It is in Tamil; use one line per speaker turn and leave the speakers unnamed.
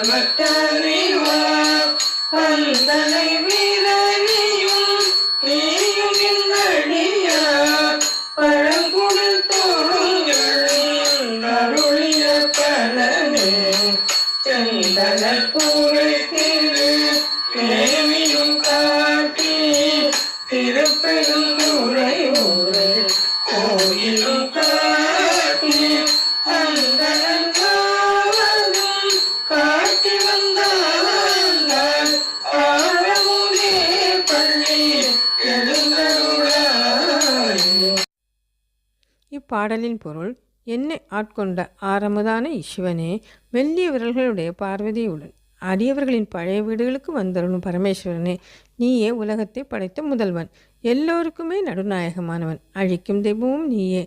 மற்றறிவார் பந்தனை வீரனையும் நீயும் எந்தடியார் பழங்குடில் தோறும் அருளிய பலனே செந்தன பூரை திரு தேவியும் காட்டி திருப்பெருந்துரை ஊரை
பாடலின் பொருள் என்னை ஆட்கொண்ட ஆரமுதான சிவனே மெல்லிய விரல்களுடைய பார்வதியுடன் அடியவர்களின் பழைய வீடுகளுக்கு வந்தருளும் பரமேஸ்வரனே நீயே உலகத்தை படைத்த முதல்வன். எல்லோருக்குமே நடுநாயகமானவன். அழிக்கும் தெய்வமும் நீயே.